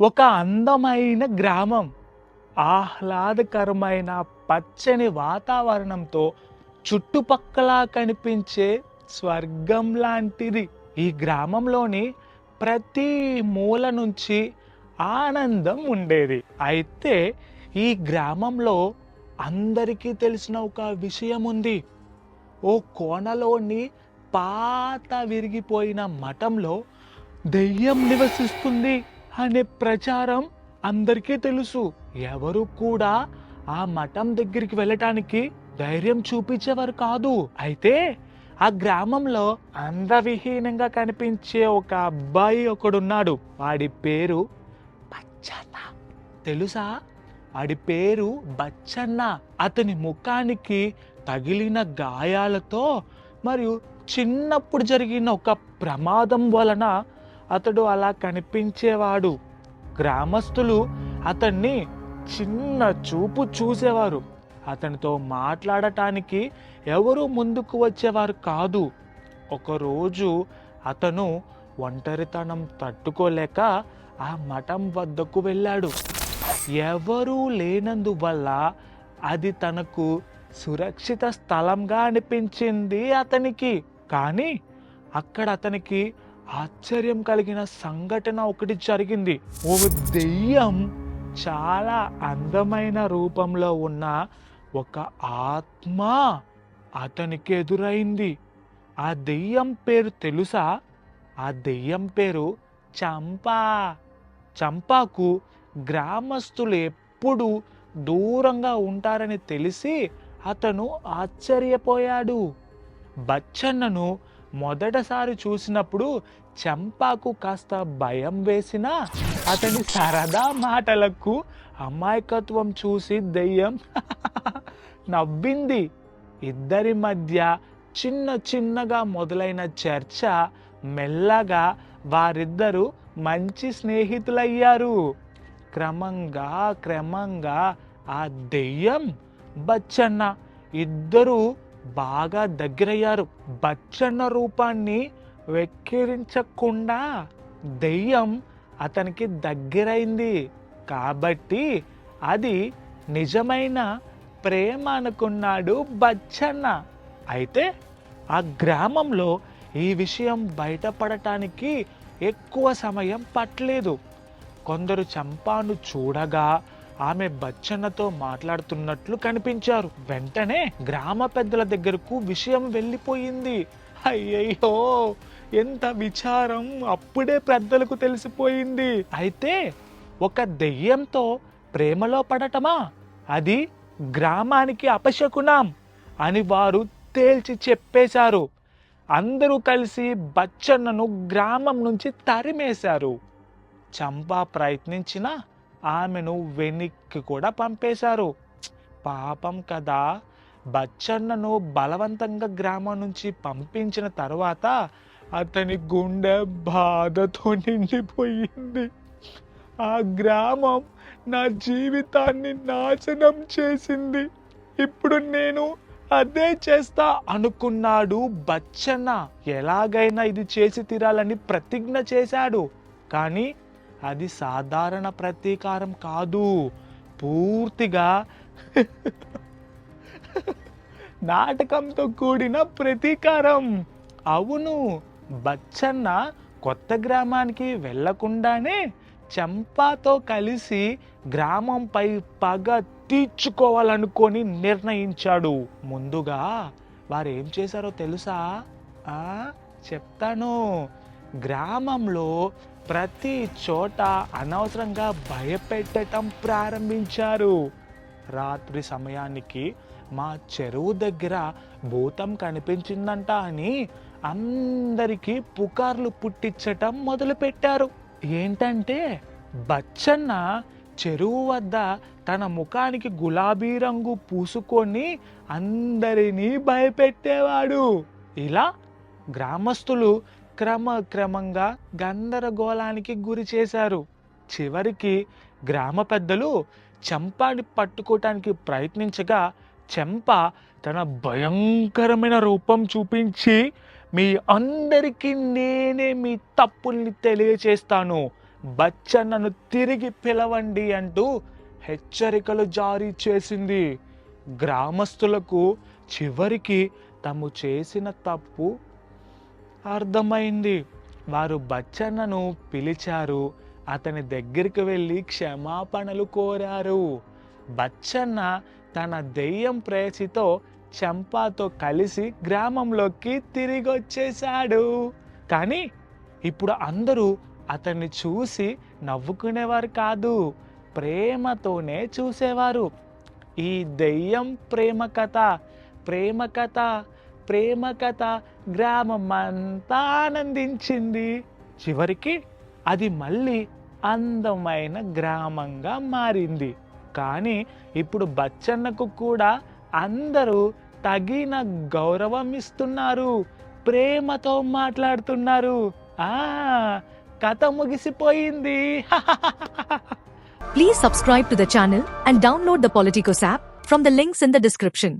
ఒక అందమైన గ్రామం. ఆహ్లాదకరమైన పచ్చని వాతావరణంతో చుట్టుపక్కల కనిపించే స్వర్గం లాంటిది. ఈ గ్రామంలోని ప్రతి మూల నుంచి ఆనందం ఉండేది. అయితే ఈ గ్రామంలో అందరికీ తెలిసిన ఒక విషయం ఉంది. ఓ కోణలోని పాత విరిగిపోయిన మఠంలో దెయ్యం నివసిస్తుంది. అనే ప్రచారం అందరికీ తెలుసు. ఎవరు కూడా ఆ మఠం దగ్గరికి వెళ్ళటానికి ధైర్యం చూపించేవారు కాదు. అయితే ఆ గ్రామంలో అందవిహీనంగా కనిపించే ఒక అబ్బాయి ఒకడున్నాడు. వాడి పేరు బచ్చన్న. తెలుసా? వాడి పేరు బచ్చన్న. అతని ముఖానికి తగిలిన గాయాలతో మరియు చిన్నప్పుడు జరిగిన ఒక ప్రమాదం వలన అతడు అలా కనిపించేవాడు. గ్రామస్తులు అతన్ని చిన్న చూపు చూసేవారు. అతనితో మాట్లాడటానికి ఎవరు ముందుకు వచ్చేవారు కాదు. ఒకరోజు అతను ఒంటరితనం తట్టుకోలేక ఆ మఠం వద్దకు వెళ్ళాడు. ఎవరూ లేనందువల్ల అది తనకు సురక్షిత స్థలంగా అనిపించింది అతనికి. కానీ అక్కడ అతనికి ఆశ్చర్యం కలిగిన సంఘటన ఒకటి జరిగింది. ఓ దెయ్యం చాలా అందమైన రూపంలో ఉన్న ఒక ఆత్మ అతనికి ఎదురైంది. ఆ దెయ్యం పేరు తెలుసా? ఆ దెయ్యం పేరు చంపా. చంపాకు గ్రామస్తులు ఎప్పుడు దూరంగా ఉంటారని తెలిసి అతను ఆశ్చర్యపోయాడు. బచ్చన్నను మొదటసారి చూసినప్పుడు చంపాకు కాస్త భయం వేసినా అతని సరదా మాటలకు అమాయకత్వం చూసి దెయ్యం నవ్వింది. ఇద్దరి మధ్య చిన్న చిన్నగా మొదలైన చర్చ మెల్లగా వారిద్దరూ మంచి స్నేహితులయ్యారు. క్రమంగా క్రమంగా ఆ దెయ్యం బచ్చన్న ఇద్దరూ బాగా దగ్గరయ్యారు. బచ్చన్న రూపాన్ని వెక్కిరించకుండా దెయ్యం అతనికి దగ్గరైంది. కాబట్టి అది నిజమైన ప్రేమ అనుకున్నాడు బచ్చన్న. అయితే ఆ గ్రామంలో ఈ విషయం బయటపడటానికి ఎక్కువ సమయం పట్టలేదు. కొందరు చంపాను చూడగా ఆమె బచ్చన్నతో మాట్లాడుతున్నట్లు కనిపించారు. వెంటనే గ్రామ పెద్దల దగ్గరకు విషయం వెళ్ళిపోయింది. అయ్యయ్యో ఎంత విచారం! అప్పుడే పెద్దలకు తెలిసిపోయింది. అయితే ఒక దెయ్యంతో ప్రేమలో పడటమా? అది గ్రామానికి అపశకునం అని వారు తేల్చి చెప్పేశారు. అందరూ కలిసి బచ్చన్నను గ్రామం నుంచి తరిమేశారు. చంపా ప్రయత్నించినా ఆమెను వెనక్కి కూడా పంపేశారు. పాపం కదా బచ్చన్నను బలవంతంగా గ్రామం నుంచి పంపించిన తర్వాత అతని గుండె బాధతో నిండిపోయింది. ఆ గ్రామం నా జీవితాన్ని నాశనం చేసింది. ఇప్పుడు నేను అదే చేస్తా అనుకున్నాడు బచ్చన్న. ఎలాగైనా ఇది చేసి తీరాలని ప్రతిజ్ఞ చేశాడు. కానీ అది సాధారణ ప్రతీకారం కాదు. పూర్తిగా నాటకంతో కూడిన ప్రతీకారం. అవును బచ్చన్న కొత్త గ్రామానికి వెళ్ళకుండానే చంపాతో కలిసి గ్రామంపై పగ తీర్చుకోవాలనుకొని నిర్ణయించాడు. ముందుగా వారు ఏం చేశారో తెలుసా? చెప్తాను. గ్రామంలో ప్రతి చోట అనవసరంగా భయపెట్టడం ప్రారంభించారు. రాత్రి సమయానికి మా చెరువు దగ్గర భూతం కనిపించిందంట అని అందరికీ పుకార్లు పుట్టించటం మొదలుపెట్టారు. ఏంటంటే బచ్చన్న చెరువు వద్ద తన ముఖానికి గులాబీ రంగు పూసుకొని అందరినీ భయపెట్టేవాడు. ఇలా గ్రామస్తులు క్రమక్రమంగా గందరగోళానికి గురి చేశారు. చివరికి గ్రామ పెద్దలు చెంపాని పట్టుకోవటానికి ప్రయత్నించగా చెంప తన భయంకరమైన రూపం చూపించి మీ అందరికీ నేనే మీ తప్పుల్ని తెలియచేస్తాను. బచ్చన్నను తిరిగి పిలవండి అంటూ హెచ్చరికలు జారీ చేసింది. గ్రామస్తులకు చివరికి తాము చేసిన తప్పు అర్థమైంది. వారు బచ్చన్నను పిలిచారు. అతని దగ్గరికి వెళ్ళి క్షమాపణలు కోరారు. బచ్చన్న తన దెయ్యం ప్రేసితో చంపాతో కలిసి గ్రామంలోకి తిరిగి వచ్చేశాడు కానీ ఇప్పుడు అందరూ అతన్ని చూసి నవ్వుకునేవారు కాదు. ప్రేమతోనే చూసేవారు. ఈ దెయ్యం ప్రేమ కథ ప్రేమ కథ ప్రేమ కథ గ్రామం అంతా ఆనందించింది. చివరికి అది మళ్ళీ అందమైన గ్రామంగా మారింది. కానీ ఇప్పుడు బచ్చన్నకు కూడా అందరూ తగిన గౌరవం ఇస్తున్నారు. ప్రేమతో మాట్లాడుతున్నారు. ఆ కథ ముగిసిపోయింది. Please subscribe to the channel and download the Politicos app from the links in the description